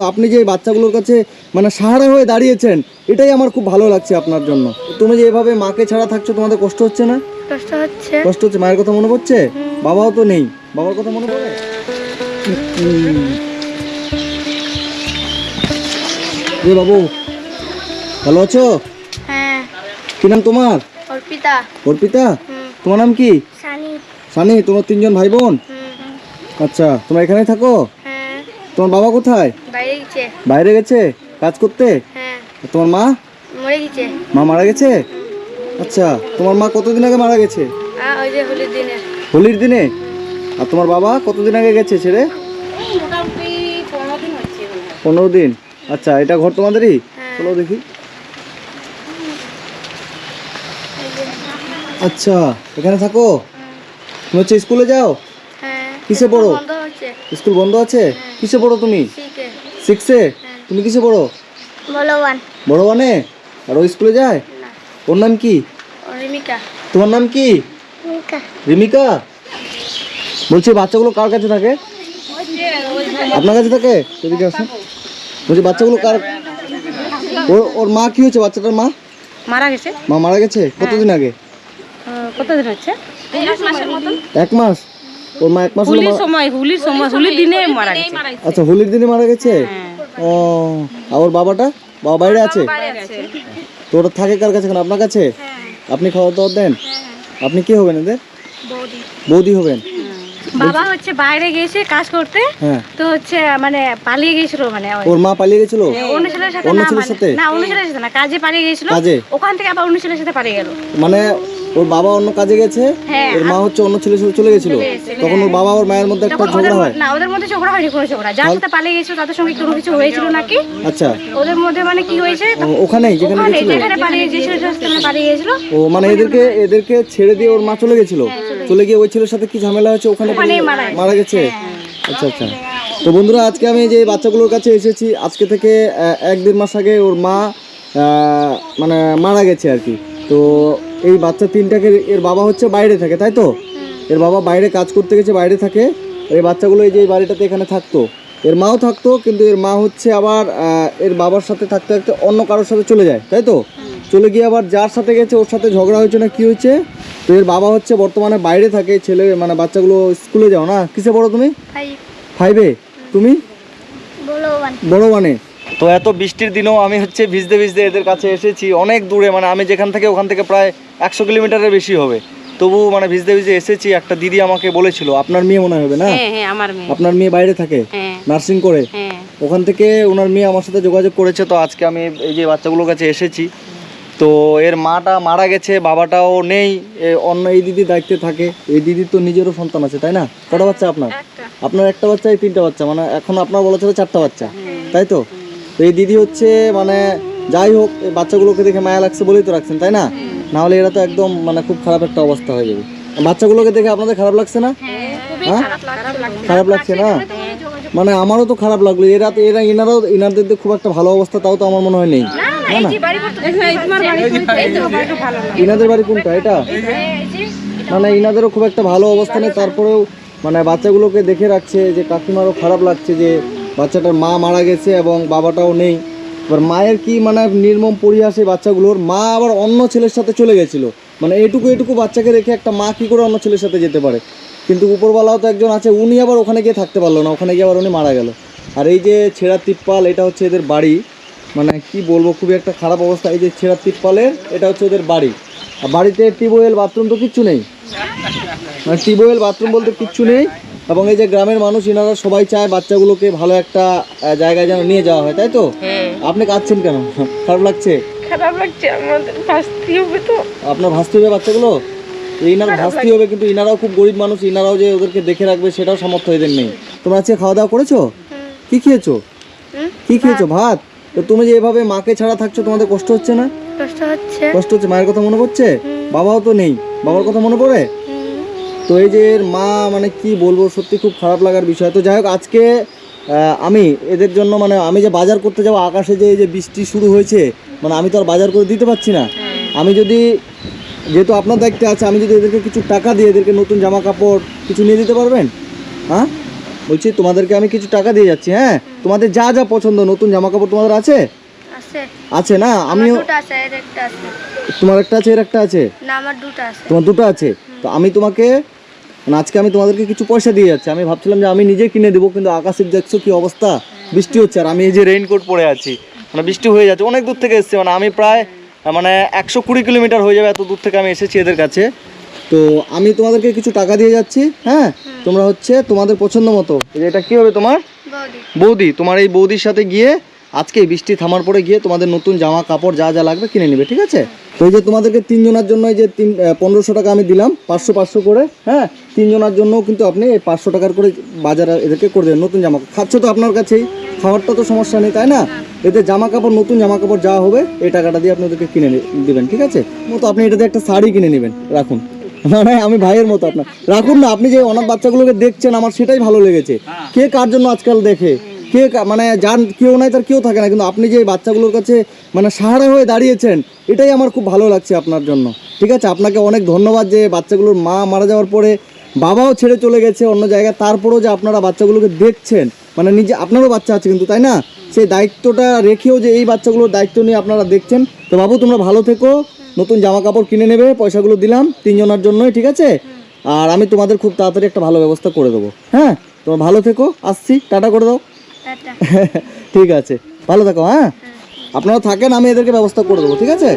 আপনি যে বাচ্চাগুলোর কাছে মানে সাহারা হয়ে দাঁড়িয়েছেন এটাই আমার খুব ভালো লাগছে আপনার জন্য। তুমি যে এভাবে মাকে ছাড়া থাকছো তোমাদের কষ্ট হচ্ছে না? কষ্ট হচ্ছে। কষ্ট হচ্ছে? মায়ের কথা মনে পড়ছে? বাবাও তো নেই। বাবার কথা মনে পড়ে। এ বাবু ভালো আছো? হ্যাঁ। কি নাম তোমার? অর্পিতা। অর্পিতা? তোমার নাম কি? সানি। সানি তোমার তিনজন ভাই বোন? আচ্ছা তোমরা এখানেই থাকো? তোমার বাবা কোথায়? বাইরে গেছে। বাইরে গেছে? কাজ করতে? হ্যাঁ। তোমার মা? মরে গেছে। মা মারা গেছে? আচ্ছা তোমার মা কতদিন আগে মারা গেছে? আ ওই যে হোলির দিনের হোলির দিনে? আর তোমার বাবা কতদিন আগে গেছে ছেড়ে? পনেরো দিন আচ্ছা এটা ঘর তোমাদেরই? হ্যাঁ। চলো দেখি। আচ্ছা এখানে থাকো। তুমি হচ্ছে স্কুলে যাও? হ্যাঁ। কিসে পড়ো? স্কুল বন্ধ আছে? কিসে পড়ো তুমি? সিক্সে তুমি কিসে পড়ো? বড় মানে আর ওই স্কুলে যায়? ওর নাম কি? রিমিকা। তোমার নাম কি? রিমিকা। রিমিকা? বলছি বাচ্চাগুলো কার কাছে থাকে? আপনার কাছে থাকে? এদিকে আসুন। বলছি বাচ্চাগুলো কার? ওর ওর মা কি হয়েছে? বাচ্চাটার মা? মারা গেছে। মা মারা গেছে? কতদিন আগে? কতদিন হচ্ছে? এক মাস? ওর মা এক মাস হলো হুলির মা- সময় হুলির সময় হুলির দিনে মারা গেছে। আচ্ছা হোলির দিনে মারা গেছে? হ্যাঁ। ও আর ওর বাবাটা? বাবা বাইরে আছে? তো ওটা থাকে কার কাছে এখন? আপনার কাছে? আপনি খাওয়া দাওয়া দেন? আপনি কি হবেন এদের? বৌদি। হবেন? বাবা হচ্ছে বাইরে গেছে কাজ করতে হ্যাঁ। তো হচ্ছে মানে পালিয়ে গেছিল মানে ওই- ওর মা পালিয়ে গেছিল? অন্য ছেলের সাথে অন্য না ছেলের মানে- সাথে? না অন্য ছেলের সাথে না কাজে পালিয়ে গেছিল কাজে? ওখান থেকে আবার অন্য ছেলের সাথে পালিয়ে গেল। মানে ওর বাবা অন্য কাজে গেছে ওর মা হচ্ছে অন্য ছেলের সাথে চলে গেছিল। তখন ওর বাবা ওর মায়ের মধ্যে একটা ঝগড়া হয়। না ওদের মধ্যে ঝগড়া হয়নি কোনো ঝগড়া। যার সাথে পালিয়ে গেছিল তাদের সঙ্গে কোনো কিছু হয়েছিল নাকি? আচ্ছা। ওদের মধ্যে মানে কি হয়েছে? ওখানেই যেখানে গেছিল। যেখানে পালিয়ে সাথে মানে পালিয়ে গেছিল। ও মানে এদেরকে এদেরকে ছেড়ে দিয়ে ওর মা চলে গেছিল। চলে গিয়ে ওই ছেলের সাথে কি ঝামেলা হয়েছে ওখানে মারা গেছে। আচ্ছা আচ্ছা। তো বন্ধুরা আজকে আমি যে বাচ্চাগুলোর কাছে এসেছি আজকে থেকে এক দেড় মাস আগে ওর মা মানে মারা গেছে আর কি। তো এই বাচ্চা তিনটাকে এর বাবা হচ্ছে বাইরে থাকে তাই তো? এর বাবা বাইরে কাজ করতে গেছে বাইরে থাকে। এই বাচ্চাগুলো এই যে এই বাড়িটাতে এখানে থাকতো। এর মাও থাকতো কিন্তু এর মা হচ্ছে আবার এর বাবার সাথে থাকতে থাকতে অন্য কারোর সাথে চলে যায় তাই তো? চলে গিয়ে আবার যার সাথে গেছে ওর সাথে ঝগড়া হয়েছে না কি হয়েছে? তো এর বাবা হচ্ছে বর্তমানে বাইরে থাকে ছেলে মানে বাচ্চাগুলো স্কুলে যাও না? কিসে পড়ো তুমি? ফাইভে তুমি? বড় মানে তো এত বৃষ্টির দিনেও আমি হচ্ছে ভিজতে ভিজতে এদের কাছে এসেছি অনেক দূরে মানে আমি যেখান থেকে ওখান থেকে প্রায় একশো কিলোমিটারের বেশি হবে। তবু মানে ভিজতে ভিজতে এসেছি একটা দিদি আমাকে বলেছিল আপনার মেয়ে মনে হবে না? হ্যাঁ হ্যাঁ আমার মেয়ে। আপনার মেয়ে বাইরে থাকে নার্সিং করে। হ্যাঁ। ওখান থেকে ওনার মেয়ে আমার সাথে যোগাযোগ করেছে তো আজকে আমি এই যে বাচ্চাগুলোর কাছে এসেছি। তো এর মাটা মারা গেছে বাবাটাও নেই অন্য এই দিদি দায়িত্বে থাকে এই দিদির তো নিজেরও সন্তান আছে তাই না? কটা বাচ্চা আপনার? আপনার একটা বাচ্চা এই তিনটা বাচ্চা মানে এখন আপনার বলা ছিল চারটা বাচ্চা তাই তো? তো এই দিদি হচ্ছে মানে যাই হোক বাচ্চাগুলোকে দেখে মায়া লাগছে বলেই তো রাখছেন তাই না? না হলে এরা তো একদম মানে খুব খারাপ একটা অবস্থা হয়ে যাবে। বাচ্চাগুলোকে দেখে আপনাদের খারাপ লাগছে না? হ্যাঁ খারাপ লাগছে। না? মানে আমারও তো খারাপ লাগল। এরা তো এরা এনারাও এনাদের তো খুব একটা ভালো অবস্থা তাও তো আমার মনে হয় নেই। না না ইনাদের বাড়ি কোনটা এটা? মানে ইনাদেরও খুব একটা ভালো অবস্থা নেই তারপরেও মানে বাচ্চাগুলোকে দেখে রাখছে যে কাকিমারও খারাপ লাগছে যে বাচ্চাটার মা মারা গেছে এবং বাবাটাও নেই। এবার মায়ের কি মানে নির্মম পরিহাস বাচ্চাগুলোর মা আবার অন্য ছেলের সাথে চলে গেছিল। মানে এটুকু এটুকু বাচ্চাকে রেখে একটা মা কী করে অন্য ছেলের সাথে যেতে পারে? কিন্তু উপরওয়ালাও তো একজন আছে, উনি আবার ওখানে গিয়ে থাকতে পারল না, ওখানে গিয়ে আবার উনি মারা গেল। আর এই যে ছেঁড়া তিপ্পাল এটা হচ্ছে এদের বাড়ি। মানে কি বলব, খুবই একটা খারাপ অবস্থা। এই যে ছেঁড়া তিপ্পালের এটা হচ্ছে ওদের বাড়ি। আর বাড়িতে টিউবওয়েল বাথরুম তো কিচ্ছু নেই। মানে টিউবওয়েল বাথরুম বলতে কিচ্ছু নেই। এবং এই যে গ্রামের মানুষ, এনারা সবাই চায় বাচ্চাগুলোকে ভালো একটা জায়গায় যেন নিয়ে যাওয়া হয়, তাই তো? আপনি কাঁদছেন কেন? খারাপ লাগছে? খারাপ লাগছে আমাদের শাস্তি হবে তো। আপনার ভাসতে হবে বাচ্চাগুলো? ইনার ভাসতে হবে কিন্তু ইনারাও খুব গরিব মানুষ ইনারাও যে ওদেরকে দেখে রাখবে সেটাও সামর্থ্য এদের নেই। তোমরা আজকে খাওয়া দাওয়া করেছ? কি খেয়েছো? কি খেয়েছো? ভাত। তো তুমি যে এভাবে মাকে ছাড়া থাকছো তোমাদের কষ্ট হচ্ছে না? কষ্ট হচ্ছে। কষ্ট হচ্ছে? মায়ের কথা মনে পড়ছে? বাবাও তো নেই। বাবার কথা মনে পড়ে? তো এই যে মা মানে কি বলব সত্যি খুব খারাপ লাগার বিষয়। তো যাই হোক আজকে আমি এদের জন্য মানে আমি যে বাজার করতে যাব আকাশে যে এই যে বৃষ্টি শুরু হয়েছে মানে আমি তো আর বাজার করে দিতে পারছি না। আমি যদি যেহেতু আপনার দায়িত্বে আছে আমি যদি এদেরকে কিছু টাকা দিয়ে এদেরকে নতুন জামা কাপড় কিছু নিয়ে দিতে পারবেন? হ্যাঁ? বলছি তোমাদেরকে আমি কিছু টাকা দিয়ে যাচ্ছি হ্যাঁ? তোমাদের যা যা পছন্দ নতুন জামা কাপড় তোমাদের আছে? আছে। না? আমিও তোমার একটা আছে এর একটা আছে? তোমার দুটো আছে? তো আমি তোমাকে মানে আজকে আমি তোমাদেরকে কিছু পয়সা দিয়ে যাচ্ছি। আমি ভাবছিলাম যে আমি নিজে কিনে দেবো কিন্তু আকাশের দেখছ কি অবস্থা? বৃষ্টি হচ্ছে আর আমি এই যে রেইনকোট পরে আছি মানে বৃষ্টি হয়ে যাচ্ছে অনেক দূর থেকে এসেছি মানে আমি প্রায় মানে একশো কুড়ি কিলোমিটার হয়ে যাবে এত দূর থেকে আমি এসেছি এদের কাছে। তো আমি তোমাদেরকে কিছু টাকা দিয়ে যাচ্ছি হ্যাঁ? তোমরা হচ্ছে তোমাদের পছন্দ মতো। এটা কি হবে তোমার? বৌদি তোমার এই বৌদির সাথে গিয়ে আজকে বৃষ্টি থামার পরে গিয়ে তোমাদের নতুন জামা কাপড় যা যা লাগবে কিনে নেবে ঠিক আছে? তো এই যে তোমাদেরকে তিনজনের জন্য এই যে তিন পনেরোশো টাকা আমি দিলাম পাঁচশো পাঁচশো করে হ্যাঁ? তিনজনের জন্যও কিন্তু আপনি এই পাঁচশো টাকার করে বাজার এদেরকে করে দেবেন নতুন জামা খাচ্ছ তো আপনার কাছেই খাওয়ারটা তো সমস্যা নেই তাই না? এতে জামা কাপড় নতুন জামা কাপড় যা হবে এই টাকাটা দিয়ে আপনি ওদেরকে কিনে নে- দিবেন ঠিক আছে? মতো আপনি এটাতে একটা শাড়ি কিনে নেবেন রাখুন। মানে আমি ভাইয়ের মতো আপনার। রাখুন না আপনি যে অনাথ বাচ্চাগুলোকে দেখছেন আমার সেটাই ভালো লেগেছে। কে কার জন্য আজকাল দেখে? কে মানে যান কেউ নাই, তার কেউ থাকে না। কিন্তু আপনি যে বাচ্চাগুলোর কাছে মানে সাহারা হয়ে দাঁড়িয়েছেন, এটাই আমার খুব ভালো লাগছে আপনার জন্য। ঠিক আছে? আপনাকে অনেক ধন্যবাদ যে বাচ্চাগুলোর মা মারা যাওয়ার পরে বাবাও ছেড়ে চলে গেছে অন্য জায়গায়, তারপরেও যে আপনারা বাচ্চাগুলোকে দেখছেন মানে নিজে, আপনারও বাচ্চা আছে কিন্তু, তাই না? সেই দায়িত্বটা রেখেও যে এই বাচ্চাগুলোর দায়িত্ব নিয়ে আপনারা দেখছেন। তো বাবু, তোমরা ভালো থেকো, নতুন জামা কাপড় কিনে নেবে, পয়সাগুলো দিলাম তিনজনের জন্যই, ঠিক আছে? আর আমি তোমাদের খুব তাড়াতাড়ি একটা ভালো ব্যবস্থা করে দেবো। হ্যাঁ? তোমরা ভালো থেকো, আসছি, টাটা করে দাও। ঠিক আছে। ভালো থাকো হ্যাঁ? আপনারা থাকেন আমি এদেরকে ব্যবস্থা করে দেবো ঠিক আছে?